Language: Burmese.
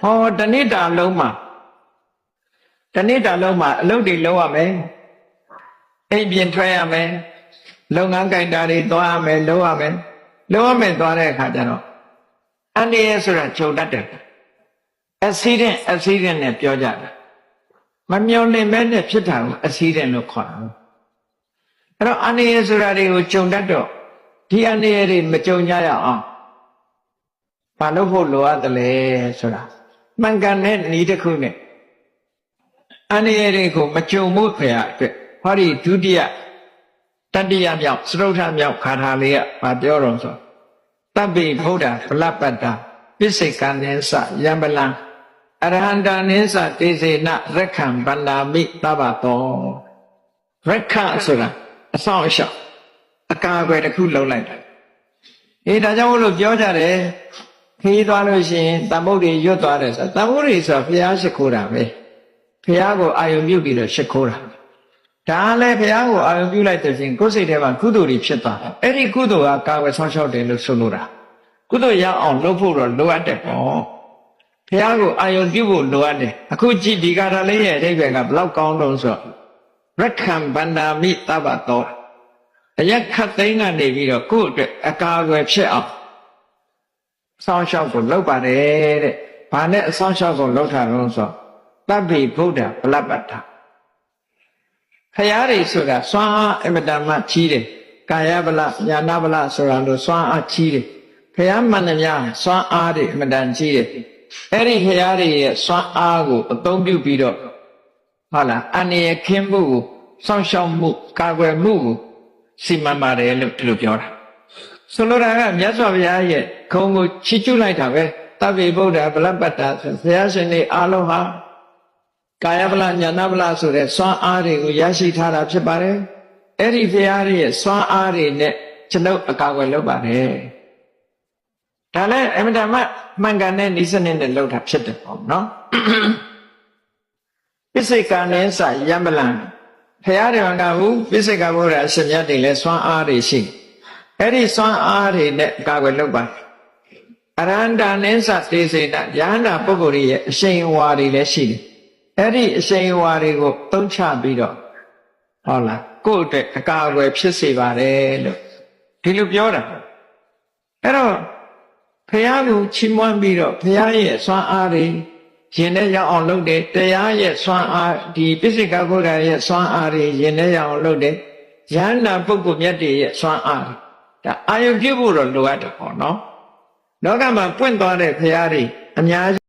ဟောတဏိတာလုံးမှာတဏိတာလုံးမှာအလုပ်တွေလုပ်ရမယ်အိမ်ပြင်ထွက်ရမယ်လုပ်ငန်းကိစ္စတွေသွားရမယ်လုပ်ရမယ်လုပ်ရမယ်သွားတဲ့အခါကျတော့အန္တရာယ်ဆိုတာကြုံတတ်တယ် accident accident နဲ့ပြောကြတာမမျော်လင့်မဲနဲ့ဖြစ်တာကို accident လို့ခေါ်တာအဲ့တော့အန္တရာယ်ဆိုတာတွေကိုကြုံတတ်တော့ဒီအန္တရာယ်တွေမကြုံကြရအောင်ဘာလို့ဖို့လိုအပ်တယ်လဲဆိုတာ မှန်ကန်တဲ့ဤတစ်ခုနဲ့အန္တရာယ်တွေကိုမကြုံမှုဖရာအတွက်ဟောဒီဒုတိယတတိယမြောက်သရုတ်ထမြောက်ခါထာလေးကဘာပြောတော့ဆိုတပ်ပိဗုဒ္ဓဗလပ္ပတ္တပစ္စေကံနေသယံပလံအရဟန္တာနိသတေစေနရက္ခံဗန္နာမိသဗ္ဗတောရက္ခဆိုတာအဆောင်အရှောက်အကာအကွယ်တစ်ခုလုံးလိုက်တာအေးဒါကြောင့်မလို့ပြောကြတယ် ခီးသွားလို့ရှိရင်တမ္ပုဒ္ဒေရွတ်သွားတယ်ဆိုတမ္ပုဒ္ဒေဆိုတာဘုရားရှိခိုးတာပဲဘုရားကိုအာယုံပြုပြီးတော့ရှိခိုးတာဒါလည်းဘုရားကိုအာယုံပြုလိုက်တဲ့ချင်းကိုယ်စိတ်ထဲမှာကုသိုလ်တွေဖြစ်သွားတယ်အဲ့ဒီကုသိုလ်ကကာဝယ်ဆောင်းရှောက်တယ်လို့ဆိုလိုတာကုသိုလ်ရအောင်လုပ်ဖို့တော့လိုအပ်တယ်ပေါ့ဘုရားကိုအာယုံပြုဖို့လိုအပ်တယ်အခုကြည့်ဒီကာထာလေးရဲ့အဓိပ္ပာယ်ကဘလောက်ကောင်းလို့ဆိုတော့ရက္ခံဗန္ဒာမိသဗ္ဗတောအရက်ခတ်သိမ်းကနေပြီးတော့ကိုယ့်အတွက်အကာအကွယ်ဖြစ်အောင် ဆောင်းရှောက်ကိုလုပ်ပါတယ်တဲ့ဘာနဲ့အဆောင်းရှောက်ကိုလုပ်တာလို့ဆိုတော့တပ္ပိဗုဒ္ဓဗလပ္ပတ္ထခရားတွေဆိုတာစွမ်းအားအမတန်မှကြီးတယ်ကာယဗလညာနာဗလဆိုတာလို့စွမ်းအားကြီးတယ်ခရားမှန်တယ်များစွမ်းအားတွေအမတန်ကြီးတယ်အဲ့ဒီခရားတွေရဲ့စွမ်းအားကိုအသုံးပြုပြီးတော့ဟုတ်လားအန္တရာယ်ခင်းမှုကိုစောင့်ရှောက်မှုကာကွယ်မှုကိုစီမံပါတယ်လို့ဒီလိုပြောတာ ဆိုလိုတာကမြတ်စွာဘုရားရဲ့ခုံကိုချီးကျူးလိုက်တာပဲတပ္ပိဗုဒ္ဓဗလပတ္တာဆိုဘုရားရှင်တွေအားလုံးဟာကာယဗလညာနာဗလဆိုတဲ့စွမ်းအားတွေကိုရရှိထားတာဖြစ်ပါတယ်အဲ့ဒီဘုရားရဲ့စွမ်းအားတွေနဲ့ကျွန်ုပ်အကာအကွယ်လုပ်ပါတယ်ဒါလည်းအမြဲတမ်းမှန်ကန်တဲ့ဤစနစ်နဲ့လုပ်တာဖြစ်တယ်ပေါ့နော်ပစ္စေကံနဲ့စယံပလံဖရာတော်ကဘူးပစ္စေကဘုရားအရှင်မြတ်တွေလည်းစွမ်းအားတွေရှိ အဲ့ဒီစွမ်းအားတွေနဲ့အကာအကွယ်လုပ်ပါအရဟန္တာနဲ့စသေစေတယဟန္တာပုဂ္ဂိုလ်ရဲ့အရှိန်အဝါတွေလည်းရှိတယ်အဲ့ဒီအရှိန်အဝါတွေကိုသုံးချပြီးတော့ဟုတ်လားကိုယ့်အတွက်အကာအကွယ်ဖြစ်စေပါတယ်လို့ဒီလိုပြောတာအဲ့တော့ဖះကိုချီးမွမ်းပြီးတော့ဖះရဲ့စွမ်းအားတွေရင်ထဲရောက်အောင်လုပ်တယ်တရားရဲ့စွမ်းအားဒီပစ္စေကဘုရားရဲ့စွမ်းအားတွေရင်ထဲရောက်အောင်လုပ်တယ်ယန္နာပုဂ္ဂိုလ်မြတ်တွေရဲ့စွမ်းအား ဒါအာယုပြုဖို့တော့လိုအပ်တယ်ပေါ့နော်လောကမှာပွင့်သွားတဲ့ဖះတွေအများ